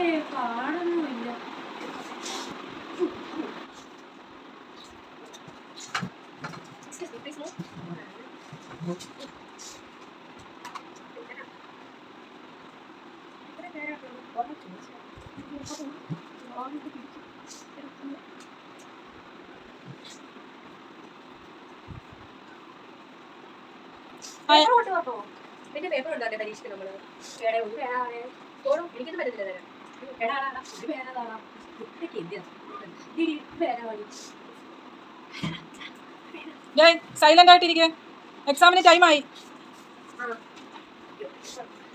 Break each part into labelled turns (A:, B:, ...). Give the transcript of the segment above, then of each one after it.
A: പാടൊന്നുമില്ല
B: പിന്നെ പേപ്പർ ഉണ്ടോ പരീക്ഷയ്ക്ക് നമ്മൾ. എനിക്കൊന്നും പറ്റത്തില്ല തരാൻ താടാ ഇതൊക്കെ എന്തിനാ മതി
C: ഡേയ് സൈലന്റ് ആയിട്ടിരിക്കേ. എക്സാമിന് ടൈമായി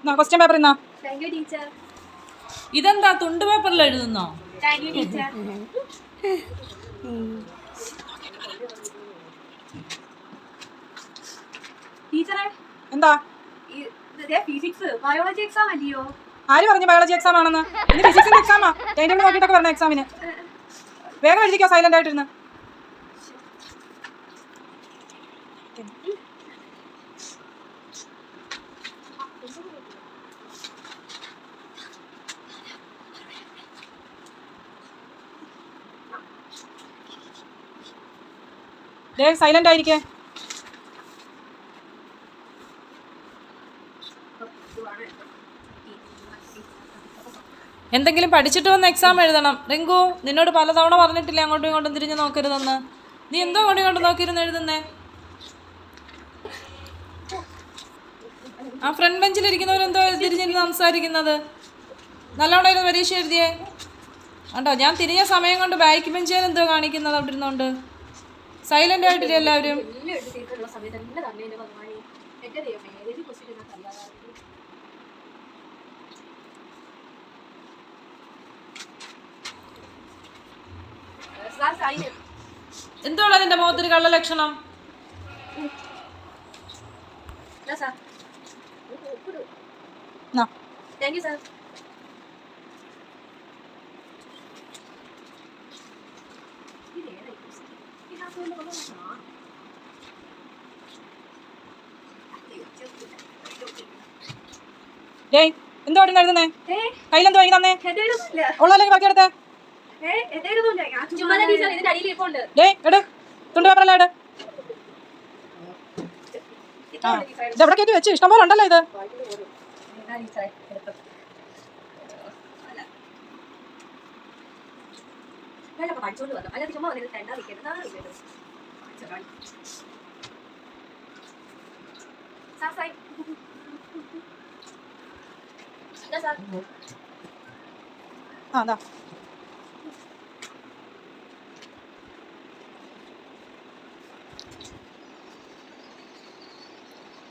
C: ക്വസ്റ്റ്യൻ പേപ്പർ എന്നാ
B: താങ്ക് യു ടീച്ചർ
A: ഇതെന്താ തുണ്ട് പേപ്പറിൽ എഴുതുന്നോ?
B: താങ്ക് യു ടീച്ചർ ടീച്ചറെ
C: എന്താ?
B: ഫിസിക്സ് ബയോളജി എക്സാം അല്ലയോ?
C: ആര് പറഞ്ഞു ബയോളജി എക്സാം ആണെന്ന്? ഇനി ഫിസിക്സിന്റെ എക്സാമാ ടൈം നോക്കിയിട്ടൊക്കെ പറഞ്ഞു എക്സാമിന് വേഗം എഴുതിക്കോ സൈലന്റ് ആയിട്ടിരുന്ന് ദേ സൈലന്റ് ആയിരിക്കേ.
A: എന്തെങ്കിലും പഠിച്ചിട്ട് വന്ന് എക്സാം എഴുതണം. റിങ്കു നിന്നോട് പലതവണ പറഞ്ഞിട്ടില്ല അങ്ങോട്ടും ഇങ്ങോട്ടും തിരിഞ്ഞ് നോക്കരുതെന്ന്? നീ എന്തോ അങ്ങോട്ടും ഇങ്ങോട്ടും നോക്കിയിരുന്ന് എഴുതുന്നേ? ആ ഫ്രണ്ട് ബെഞ്ചിലിരിക്കുന്നവരെന്തോ തിരിഞ്ഞിരുന്ന് സംസാരിക്കുന്നത്. നല്ലോണം ഇരുന്ന് പരീക്ഷ എഴുതിയേ? കണ്ടോ? ഞാൻ തിരിഞ്ഞ സമയം കൊണ്ട് ബാക്ക് ബെഞ്ചിൽ എന്തോ കാണിക്കുന്നത് അവിടെ ഇരുന്നോണ്ട് സൈലന്റ് ആയിട്ടില്ലേ എല്ലാവരും
B: എല്ലാം എടുത്ത് തീർക്കാനുള്ള സമയത്ത് തന്നെ തന്നെ എന്റെ ഭഗവാനെ എന്റെ ദൈവമേ ഏതൊരു ക്വസ്റ്റ്യൻ ഇതിനകത്ത് അറിയാതെ
A: എന്തുവാണ് നിന്റെ മുഖത്തിന് കള്ള ലക്ഷണം?
B: താങ്ക് യു സാർ
C: ഡേയ് എന്തോ എഴുതുന്നേ കയ്യിലെന്തോ വാങ്ങി തന്നേ ഉള്ളല്ലെങ്കിൽ ബാക്കി എടുത്തേ?
B: ഏ എന്തെഴുതുന്നില്ല ചുമ്മാ ടീച്ചർ ഇതിന്റെ അടിയിൽ ഇരിപ്പുണ്ട്
C: ഡേയ് എട് തുണ്ട് പേപ്പറെല്ലാം എട് ഇത് എവിടെ കയറ്റി വെച്ച് ഇഷ്ടംപോലെ ഉണ്ടല്ലോ ഇത്
B: പഠിച്ചോണ്ട് വന്നു അല്ലാതെ ചുമ്മാ വന്നിട്ട് തെണ്ടാ നിൽക്കരുത് നാളെ ഇതാ സാർ
C: ആ അതാ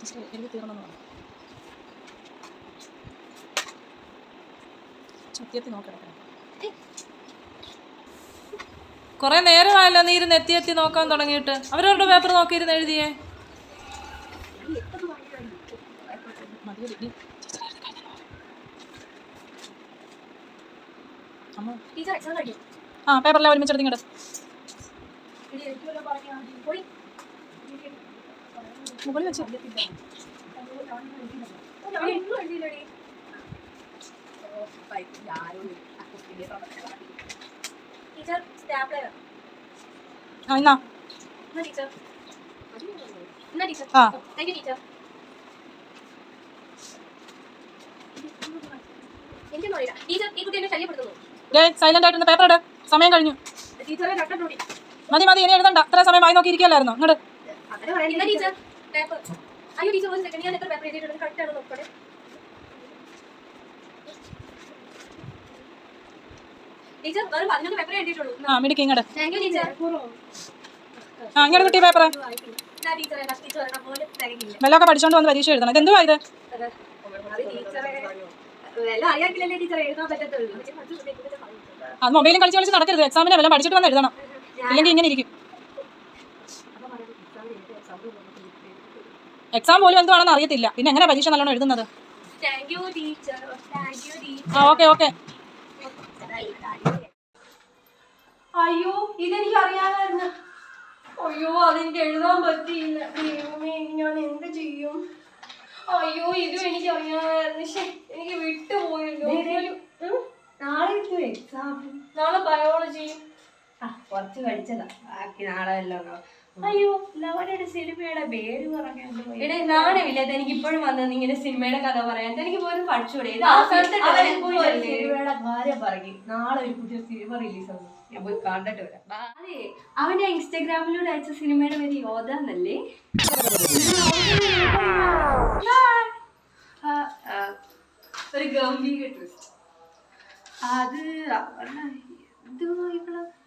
C: എഴുതി തീർന്നെന്ന് പറഞ്ഞു ചുറ്റിയെത്തി നോക്കണം
A: കുറെ നേരമായല്ലോ നീ ഇരുന്ന് എത്തി എത്തി നോക്കാൻ തുടങ്ങിയിട്ട്. അവരവരുടെ പേപ്പർ നോക്കിയിരുന്ന് എഴുതിയേ?
C: ആ പേപ്പറെല്ലാം ഒരുമിച്ച് ഇങ്ങോട്ട്
B: ഇനി എനിക്ക് വല്ലതും പറഞ്ഞാ മതി. പോയി
C: മുകളിൽ വെച്ച്
B: ആ
C: എന്നാ സൈലന്റ് പേപ്പർ ഇട്. സമയം കഴിഞ്ഞു. മതി മതി ഇനി എഴുതണ്ട. അത്ര സമയം വായി നോക്കി ഇരിക്കുകയല്ലായിരുന്നോ ഇങ്ങോട്ട്
B: പേപ്പർ. അയ്യോ ടീച്ചർ ഒരു സെക്കൻഡ് ഞാൻ എത്ര പേപ്പർ എഴുതിയിട്ടുണ്ട്? കറക്റ്റ് ആണോ നോക്കണേ? ടീച്ചർ വെറും പതിനൊന്ന് പേപ്പർ എഴുതിയിട്ടുള്ളൂ
C: ആ മിടുക്കി ഇങ്ങോട്ട്
B: താങ്ക് യു ടീച്ചർ.
C: ആ ഇങ്ങോട്ട് കിട്ടിയ പേപ്പർ പഠിച്ചോണ്ട് വന്ന് പരീക്ഷ എഴുതണം. ഇതെന്തുവാ ഇത്?
B: അത്. ടീച്ചറെ എല്ലാം അറിയാമെങ്കിലല്ലേ ടീച്ചർ എഴുതാൻ പറ്റത്തുള്ളൂ.
C: അത് മൊബൈലും കളിച്ച് കളിച്ച് നടക്കരുത്. എക്സാമിന് വല്ല പഠിച്ചിട്ട് വന്ന് എഴുതണം. ഇല്ലെങ്കിൽ ഇങ്ങനെ ഇരിക്കും. എക്സാം പോലും എന്തുവാണെന്ന് അറിയത്തില്ല. പിന്നെ എങ്ങനെ പരീക്ഷ നല്ലോണം എഴുതുന്നത്?
B: താങ്ക് ടീച്ചർ താങ്ക് ടീച്ചർ
C: ആ ഓക്കെ ഓക്കെ
B: അയ്യോ ഇതെനിക്ക് അറിയാമായിരുന്നു. അയ്യോ അതെനിക്ക് എഴുതാൻ പറ്റിയില്ല. ദൈവമേ ഞാൻ എന്ത് ചെയ്യും? അയ്യോ ഇതും എനിക്ക് അറിയാമായിരുന്നു. പക്ഷെ എനിക്ക് വിട്ടുപോയല്ലോ. നാളെ എക്സാം
A: നാളെ ബയോളജി
B: ആ കുറച്ച് കഴിച്ചതാ. ബാക്കി നാളെ എല്ലാം അയ്യോ ലവനയുടെ സിനിമയുടെ പേര് പറഞ്ഞു
D: എടേ നാണമില്ല എനിക്ക് ഇപ്പോഴും വന്നത് ഇങ്ങനെ സിനിമയുടെ കഥ പറയാൻ. എനിക്ക് പോലും പഠിച്ചൂടെ? ഇത് അവസാനത്തെ?
B: സിനിമയുടെ കാര്യം പറഞ്ഞു നാളെ ഒരു പുതിയ സിനിമ റിലീസ് ആവുന്നു ഞാൻ പോയി കണ്ടിട്ട് വരാം.
D: അതെ അവന്റെ ഇൻസ്റ്റാഗ്രാമിലൂടെ അയച്ച സിനിമയുടെ പേര് യോധ എന്നല്ലേ ഒരു ഗംഭീര ട്വിസ്റ്റ്
B: അത് അവളെ എന്തോ ഇവൾ? ആ